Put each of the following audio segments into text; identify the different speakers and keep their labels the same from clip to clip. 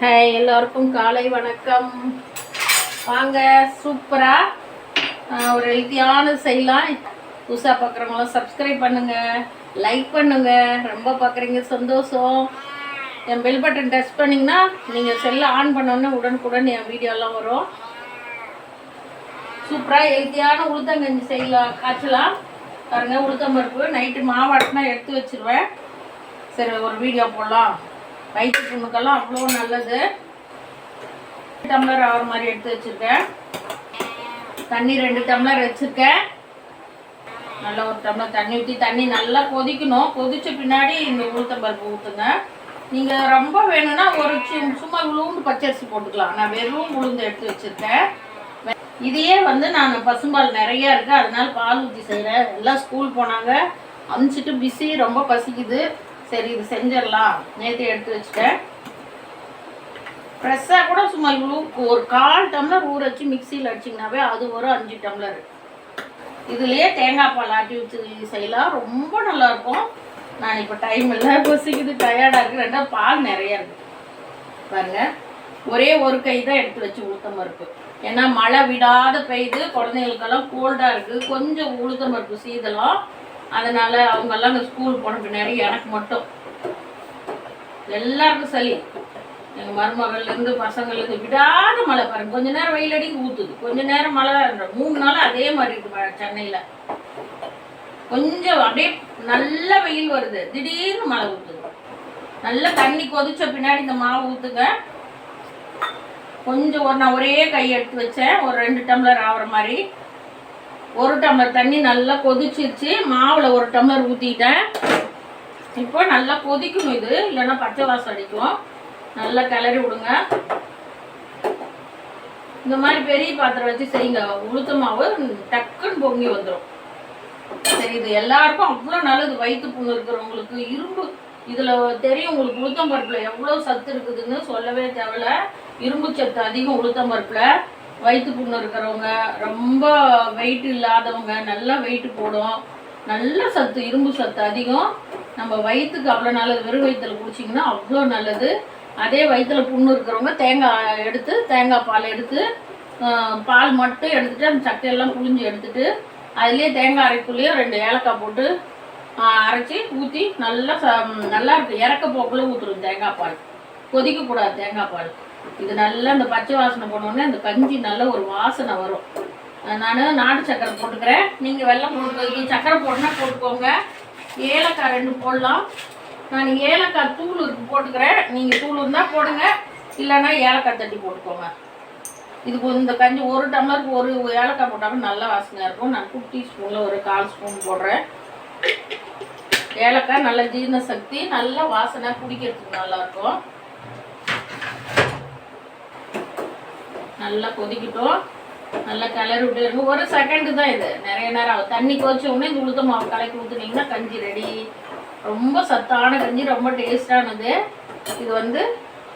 Speaker 1: Hi எல்லோருக்கும் காலை வணக்கம். வாங்க சூப்பராக ஒரு ஹெல்த்தியான செய்யலாம். புதுசாக பார்க்குறவங்களாம் சப்ஸ்கிரைப் பண்ணுங்கள் லைக் பண்ணுங்கள் ரொம்ப பார்க்குறீங்க சந்தோஷம். என் பெல் பட்டன் டச் பண்ணிங்கன்னா நீங்கள் செல்லை ஆன் பண்ணோன்னே உடனுக்குடன் என் வீடியோலாம் வரும். சூப்பராக ஹெல்த்தியான உளுத்தங்கஞ்சி செய்யலாம். காய்ச்சலாம்? பாருங்கள் உளுத்தம் பருப்பு. நைட்டு மாவாட்டினா எடுத்து வச்சிருவேன். சரி ஒரு வீடியோ போடலாம். வயிற்று புண்ணுக்கெல்லாம் அவ்வளோ நல்லது. டம்ளர் ஆகிற மாதிரி எடுத்து வச்சுருக்கேன். தண்ணி ரெண்டு டம்ளர் வச்சுருக்கேன். நல்லா ஒரு டம்ளர் தண்ணி ஊற்றி தண்ணி நல்லா கொதிக்கணும். கொதித்த பின்னாடி இந்த உளுத்தம்பருப்பு ஊற்றுங்க நீங்கள் ரொம்ப வேணும்னா ஒரு சும்மா உளுந்து பச்சரிசி போட்டுக்கலாம். நான் வெறும் உளுந்து எடுத்து வச்சுருக்கேன். இதையே வந்து நான் பசும்பால் நிறைய இருக்குது அதனால் பால் ஊற்றி செய்கிறேன் எல்லாம் ஸ்கூல் போனாங்க. அனுப்பிச்சிட்டு பிஸி ரொம்ப பசிக்குது. சரி இது செஞ்சிடலாம். நேற்று எடுத்து வச்சுட்டேன். ஃப்ரெஷ்ஷாக கூட சும்மா இவ்வளோ ஒரு கால் டம்ளர் ஊற வச்சு மிக்சியில் அடிச்சிங்கனாவே அது ஒரு அஞ்சு டம்ளர். இதுலேயே தேங்காய் பால் ஆட்டி வச்சு செய்யலாம். ரொம்ப நல்லா இருக்கும். நான் இப்போ டைம் இல்லை பசிக்குது டயர்டாக இருக்குது ரெண்டாவது பால் நிறைய இருக்குது பாருங்க. ஒரே ஒரு கை தான் எடுத்து வச்சு உளுத்தம் பருப்பு. ஏன்னா மழை விடாத பெய்யுது குழந்தைங்களுக்கெல்லாம் கோல்டாக இருக்குது கொஞ்சம் உளுத்தம் பருப்பு சீதலாம். அதனால அவங்கெல்லாம் அந்த ஸ்கூல் போன பின்னாடி எனக்கு மட்டும். எல்லாருக்கும் சளி. எங்கள் மருமகள்லேருந்து பசங்கள்லேருந்து விடாத மழை பாருங்க. கொஞ்ச நேரம் வெயில் அடிக்கு ஊற்றுது கொஞ்ச நேரம் மழை மூணு நாள் அதே மாதிரி இருக்கு மழை சென்னையில். கொஞ்சம் அப்படியே நல்ல வெயில் வருது. திடீர்னு மழை ஊற்றுது நல்லா தண்ணி கொதிச்ச பின்னாடி இந்த மாவு ஊற்றுங்க கொஞ்சம் ஒரு நான் ஒரே கை எடுத்து வச்சேன். ஒரு ரெண்டு டம்ளர் ஆகிற மாதிரி. ஒரு டம்ளர் தண்ணி நல்லா கொதிச்சிருச்சு. மாவில் ஒரு டம்ளர் ஊற்றிட்டேன் இப்போ நல்லா கொதிக்கணும் இது. இல்லைன்னா பச்சை வாசம் அடிக்கும். நல்லா கிளறி விடுங்க. இந்த மாதிரி பெரிய பாத்திரம் வச்சு செய்யுங்க. உளுத்த மாவு டக்குன்னு பொங்கி வந்துடும் சரி இது எல்லாருக்கும் அவ்வளோ நல்லது. வயிற்று புண்ணு இருக்கிறவங்களுக்கு இரும்பு. இதில் தெரியும் உங்களுக்கு உளுத்தம் பருப்பில் எவ்வளோ சத்து இருக்குதுன்னு சொல்லவே தேவையில்ல. இரும்பு சத்து அதிகம் உளுத்தம் பருப்பில். வயிற்று புண்ணு இருக்கிறவங்க ரொம்ப வெயிட் இல்லாதவங்க நல்லா வெயிட் போடும். நல்ல சத்து இரும்பு சத்து அதிகம். நம்ம வயிற்றுக்கு அவ்வளோ நல்லது வெறும் வயிற்றுல குடிச்சிங்கன்னா அவ்வளோ நல்லது. அதே வயிற்றுல புண்ணு இருக்கிறவங்க தேங்காய் எடுத்து தேங்காய் பால் எடுத்து பால் மட்டும் எடுத்துட்டு அந்த சக்கையெல்லாம் புழிஞ்சு எடுத்துட்டு அதுலேயே தேங்காய் அரைக்குள்ளேயே ரெண்டு ஏலக்காய் போட்டு அரைச்சி ஊற்றி நல்லா ச நல்லா இருக்கு. இறக்க போக்குள்ள ஊற்றுரும் தேங்காய் பால். கொதிக்கக்கூடாது தேங்காய் பால். இது நல்லா இந்த பச்சை வாசனை போனோடனே அந்த கஞ்சி நல்ல ஒரு வாசனை வரும். நான் நாட்டு சக்கரை போட்டுக்கிறேன். நீங்கள் வெள்ளம் போட்டு சக்கரை போடணும்னா போட்டுக்கோங்க. ஏலக்காய் ரெண்டு போடலாம். நான் ஏலக்காய் தூள் இருக்கு போட்டுக்கிறேன். நீங்கள் தூள் இருந்தால் போடுங்க. இல்லைன்னா ஏலக்காய் தட்டி போட்டுக்கோங்க. இதுக்கு இந்த கஞ்சி ஒரு டம்ளருக்கு ஒரு ஏலக்காய் போட்டாலும் நல்ல வாசனையாக இருக்கும். நான் குட்டி ஸ்பூனில் ஒரு கால் ஸ்பூன் போடுறேன். ஏலக்காய் நல்ல ஜீரண சக்தி நல்ல வாசனை குடிக்கிறதுக்கு நல்லாயிருக்கும் நல்லா கொதிக்கட்டும். நல்லா கிளறி விட்டு இருங்க ஒரு செகண்டு தான் இது. நிறைய நேரம் ஆகும். தண்ணி கொதிச்ச உடனே இந்த உளுத்த மாவு கலக்கி ஊற்றுனீங்கன்னா கஞ்சி ரெடி ரொம்ப சத்தான கஞ்சி ரொம்ப டேஸ்டானது இது வந்து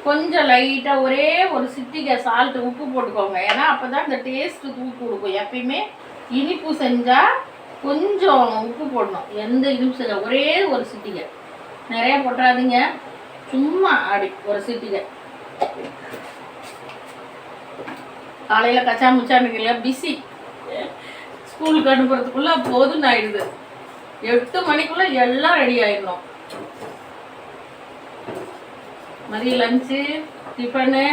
Speaker 1: கொஞ்சம் லைட்டாக ஒரே ஒரு சிட்டிகை சால்ட் உப்பு போட்டுக்கோங்க. ஏன்னா அப்போ தான் இந்த டேஸ்ட்டு தூக்கி கொடுக்கும். எப்பயுமே இனிப்பு செஞ்சால் கொஞ்சம் உப்பு போடணும். எந்த இனிப்பு செஞ்சால் ஒரே ஒரு சிட்டிகை. நிறையா போட்டுறாதீங்க. சும்மா அப்படி ஒரு சிட்டிகை. காலையில் கச்சா முச்சானுங்கள பிஸி ஸ்கூலுக்கு அனுப்புறதுக்குள்ளே போதும்னு ஆயிடுது. எட்டு மணிக்குள்ளே எல்லாம் ரெடி ஆயிடணும். மதியம் லஞ்சு டிஃபனு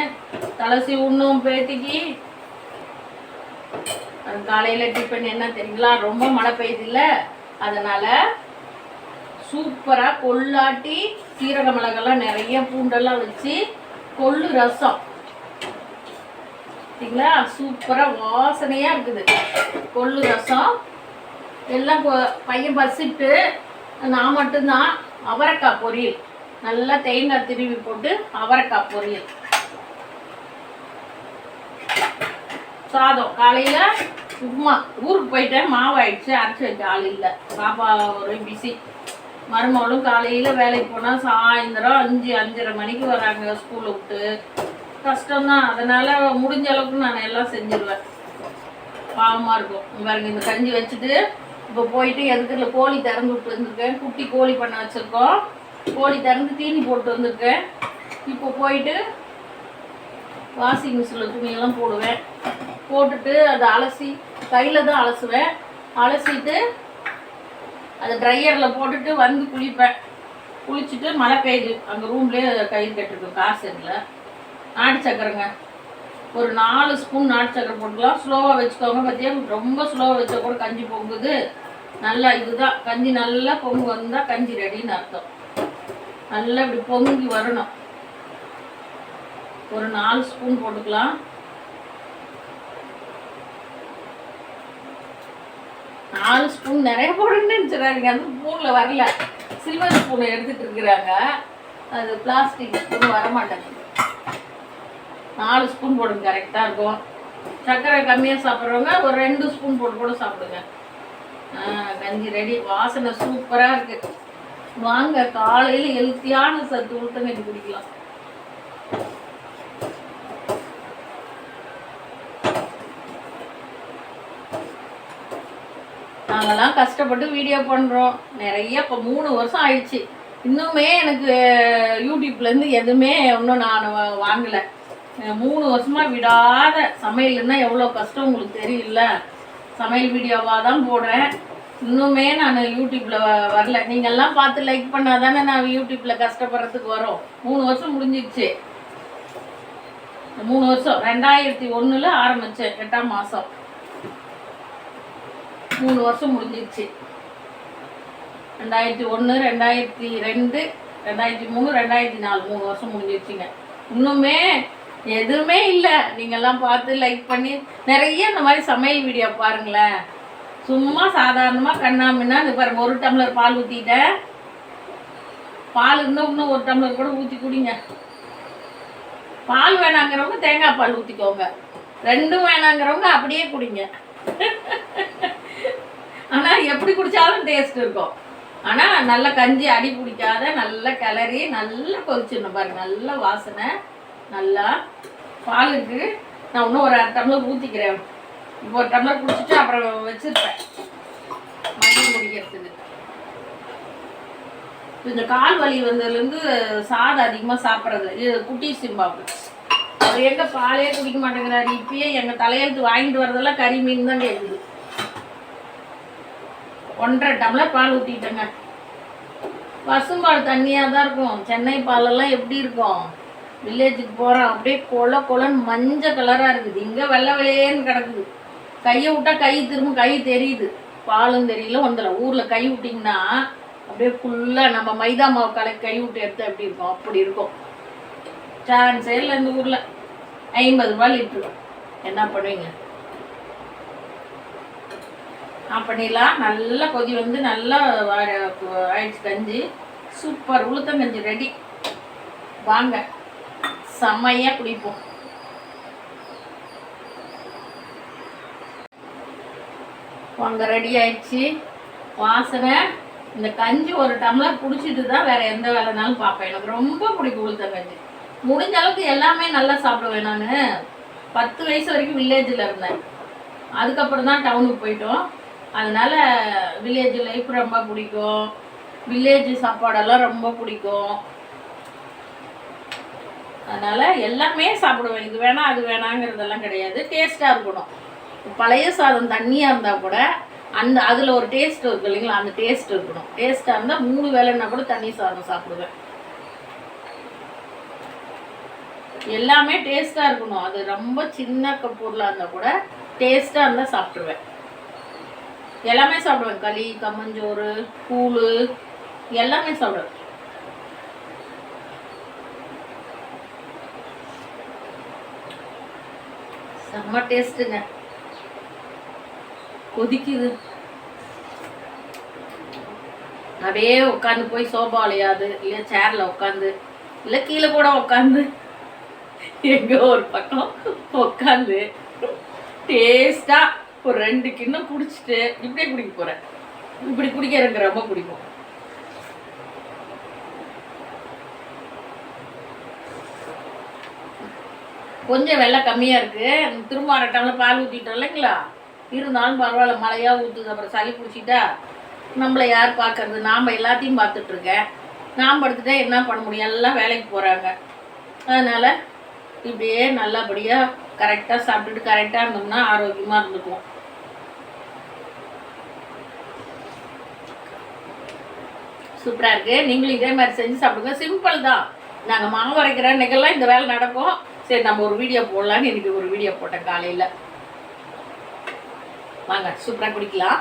Speaker 1: தலசி உண்ணும் பேத்திக்கு. அது காலையில் டிஃபன் என்ன தெரியுங்களா? ரொம்ப மழை பெய்யுது இல்லை அதனால் சூப்பராக கொள்ளாட்டி சீரக மிளகெல்லாம் நிறைய பூண்டெல்லாம் வச்சு கொள்ளு ரசம். பார்த்தீங்களா சூப்பராக வாசனையாக இருக்குது. கொள்ளு ரசம் எல்லாம் பையன் பசிட்டு நான் மட்டும்தான் அவரைக்காய் பொரியல். நல்லா தேங்காய் திருவி போட்டு அவரைக்காய் பொரியல். சாதம். காலையில் உப்புமா. ஊருக்கு போயிட்டேன். மாவாயிடுச்சு அரைச்சி வைக்க ஆள் இல்லை. பாப்பா ஒரு பிஸி மருமகளும் காலையில் வேலைக்கு போனால் சாயந்தரம் அஞ்சு அஞ்சரை மணிக்கு வராங்க. ஸ்கூலை விட்டு கஷ்டம்தான். அதனால் முடிஞ்ச அளவுக்கு நான் எல்லாம் செஞ்சிருவேன். பாவமாக இருக்கும். பாருங்க இந்த கஞ்சி வச்சுட்டு இப்போ போயிட்டு எதுக்குல கோழி திறந்து விட்டு வந்திருக்கேன். குட்டி கோழி பண்ண வச்சுருக்கோம். கோழி திறந்து தீனி போட்டு வந்திருக்கேன். இப்போ போயிட்டு வாஷிங் மிஷினில் துணியெல்லாம் போடுவேன். போட்டுட்டு அதை அலசி கையில் தான் அலசுவேன். அலசிட்டு அதை ட்ரையரில் போட்டுட்டு வந்து குளிப்பேன். குளிச்சுட்டு மழை பெய்யுது. அங்கே ரூம்லேயே கயிறு கட்டிருக்கோம். காசு இல்லை. நாட்டு சக்கரைங்க. ஒரு நாலு ஸ்பூன் நாட்டு சக்கரை போட்டுக்கலாம். ஸ்லோவாக வச்சுக்கோங்க. பார்த்தியா ரொம்ப ஸ்லோவாக வச்சா கூட கஞ்சி பொங்குது. நல்லா இதுதான் கஞ்சி நல்லா பொங்கு வந்தால் கஞ்சி ரெடின்னு அர்த்தம். நல்லா இப்படி பொங்கி வரணும். ஒரு நாலு ஸ்பூன் போட்டுக்கலாம். நாலு ஸ்பூன் நிறைய போடுன்னு நினச்சிடாதீங்க. அந்த ஸ்பூனில் வரல. சில்வர் ஸ்பூனை எடுத்துகிட்டு இருக்கிறாங்க. அது பிளாஸ்டிக் ஸ்பூன் வரமாட்டேங்குது. நாலு ஸ்பூன் போடுங்க கரெக்டாக இருக்கும். சர்க்கரை கம்மியாக சாப்பிட்றவங்க ஒரு ரெண்டு ஸ்பூன் போட்டு கூட சாப்பிடுங்க. கஞ்சி ரெடி. வாசனை சூப்பராக இருக்கு. வாங்க காலையில் ஹெல்த்தியான சத்து உளுத்தங்கஞ்சி குடிக்கலாம். நாங்கெல்லாம் கஷ்டப்பட்டு வீடியோ பண்ணுறோம் நிறைய இப்போ மூணு வருஷம் ஆயிடுச்சு. இன்னுமே எனக்கு யூடியூப்லேருந்து எதுவுமே இன்னும் நான் வாங்கலை. மூணு வருஷமாக விடாத சமையல்னா எவ்வளோ கஷ்டம் உங்களுக்கு தெரியல. சமையல் வீடியோவாக தான் போடுறேன். இன்னுமே நான் யூடியூப்பில் வரல. நீங்கள்லாம் பார்த்து லைக் பண்ணால் தானே நான் யூடியூப்பில் கஷ்டப்படுறதுக்கு வரும். மூணு வருஷம் முடிஞ்சிடுச்சு. மூணு வருஷம் ரெண்டாயிரத்தி ஒன்றில் ஆரம்பித்தேன் எட்டாம் மாதம் மூணு வருஷம் முடிஞ்சிடுச்சு. ரெண்டாயிரத்தி ஒன்று ரெண்டாயிரத்தி ரெண்டு ரெண்டாயிரத்தி மூணு ரெண்டாயிரத்தி நாலு. மூணு வருஷம் முடிஞ்சிடுச்சுங்க. இன்னுமே எதுவுமே இல்லை. நீங்கள்லாம் பார்த்து லைக் பண்ணி நிறைய இந்த மாதிரி சமையல் வீடியோ பாருங்களேன். சும்மா சாதாரணமாக கண்ணாமின்னா இந்த பாருங்க ஒரு டம்ளர் பால் ஊற்றிட்டேன் பால் இன்னும் இன்னும் ஒரு டம்ளர் கூட ஊற்றி குடிங்க. பால் வேணாங்கிறவங்க தேங்காய் பால் ஊற்றிக்கோங்க ரெண்டும் வேணாங்கிறவங்க அப்படியே குடிங்க. ஆனால் எப்படி குடித்தாலும் டேஸ்ட் இருக்கும். ஆனால் நல்ல கஞ்சி அடி பிடிக்காத நல்ல கிளறி நல்லா கொதிச்சிடணும் பாருங்க நல்ல வாசனை. நல்லா பாலுக்கு நான் இன்னும் ஒரு அரை டம்ளர் ஊற்றிக்கிறேன் இப்போ ஒரு டம்ளர் குடிச்சிட்டு அப்புறம் வச்சிருப்பேன். மதியம் குடிக்கிறதுக்கு இந்த கால் வலி வந்ததுலேருந்து சாதம் அதிகமாக சாப்பிட்றது. இது குட்டி சிம்பாப்பு. அவர் எங்கே பாலே குடிக்க மாட்டேங்கிறாரு. இப்பயே எங்கள் தலையெழுத்து வாங்கிட்டு வரதெல்லாம் கறி மீன் தான் கேட்குது ஒன்றரை டம்ளர் பால் ஊற்றிட்டேங்க பசும்பால் தண்ணியாக தான் இருக்கும். சென்னை பாலெல்லாம் எப்படி இருக்கும்? வில்லேஜுக்கு போகிறோம் அப்படியே கொல கொலன்னு மஞ்சள் கலராக இருக்குது. இங்கே வெள்ளை வெள்ளையேன்னு கிடக்குது. கையை விட்டால் கை திரும்ப கை தெரியுது. பாலும் தெரியல வந்துடும் ஊரில் கை விட்டிங்கன்னா அப்படியே ஃபுல்லாக நம்ம மைதா மாவு கலை கை விட்டு எடுத்து எப்படி இருக்கும்? அப்படி இருக்கும். சான்ஸே இல்லை இந்த ஊரில் ஐம்பது ரூபாய் லிட்ரு என்ன பண்ணுவீங்க? நான் பண்ணிடலாம். நல்லா கொதி வந்து நல்லா ஆயிடுச்சு கஞ்சி. சூப்பர். உளுத்தங்கஞ்சி ரெடி வாங்க. செம்மையாக குடிப்போம். வாங்க ரெடி ஆயிடுச்சு. வாசனை இந்த கஞ்சி ஒரு டம்ளர் குடிச்சிட்டு தான் வேற எந்த வேலைனாலும் பார்ப்பேன். எனக்கு ரொம்ப பிடிக்கும் உளுத்த கஞ்சி. முடிஞ்ச அளவுக்கு எல்லாமே நல்லா சாப்பிடுவேன் நான். பத்து வயசு வரைக்கும் வில்லேஜில் இருந்தேன். அதுக்கப்புறம் தான் டவுனுக்கு போயிட்டோம். அதனால வில்லேஜ் லைஃப் ரொம்ப பிடிக்கும். வில்லேஜ் சாப்பாடெல்லாம் ரொம்ப பிடிக்கும். அதனால் எல்லாமே சாப்பிடுவேன். இது வேணாம் அது வேணாங்கிறதெல்லாம் கிடையாது. டேஸ்ட்டாக இருக்கணும். பழைய சாதம் தண்ணியாக இருந்தால் கூட அந்த அதில் ஒரு டேஸ்ட் இருக்கு இல்லைங்களா? அந்த டேஸ்ட் இருக்கணும். டேஸ்ட்டாக இருந்தால் மூணு வேலைன்னா கூட தண்ணி சாதம் சாப்பிடுவேன். எல்லாமே டேஸ்ட்டாக இருக்கணும். அது ரொம்ப சின்ன பொருளாக இருந்தால் கூட டேஸ்ட்டாக இருந்தால் சாப்பிடுவேன் எல்லாமே சாப்பிடுவேன். களி கம்மஞ்சோறு கூழ் எல்லாமே சாப்பிடுவேன். செம்ம டேஸ்ட்டுங்க. கொதிக்குது. அப்படியே உட்காந்து போய் சோபாலையாது இல்லை சேரில் உட்காந்து இல்லை கீழே கூட உட்காந்து எங்கோ ஒரு பக்கம் உட்காந்து டேஸ்ட்டாக ஒரு ரெண்டு கிண்ணம் குடிச்சிட்டு இப்படியே குடிக்க போகிறேன் இப்படி குடிக்க எனக்கு ரொம்ப பிடிக்கும். கொஞ்சம் வெள்ளை கம்மியாக இருக்குது திரும்ப அரை டம்ளர் பால் ஊற்றிட்டோம் இல்லைங்களா? இருந்தாலும் பரவாயில்ல மழையாக ஊற்றுது அப்புறம் சளி பிடிச்சிட்டா நம்மளை யார் பார்க்கறது? நாம் எல்லாத்தையும் பார்த்துட்ருக்கேன் நாம் படுத்துட்டா என்ன பண்ண முடியும்? எல்லாம் வேலைக்கு போகிறாங்க அதனால் இப்படியே நல்லபடியாக கரெக்டாக சாப்பிட்டுட்டு கரெக்டாக இருந்தோம்னா ஆரோக்கியமாக இருந்துக்குவோம். சூப்பராக இருக்குது நீங்களும் இதே மாதிரி செஞ்சு சாப்பிடுங்க. சிம்பிள் தான். நாங்கள் மாவு வரைக்கிற அன்னைக்கெல்லாம் இந்த வேலை நடக்கும். சரி நம்ம ஒரு வீடியோ போடலான்னு எனக்கு ஒரு வீடியோ போட்டேன் காலையில். வாங்க சூப்பராக குடிக்கலாம்.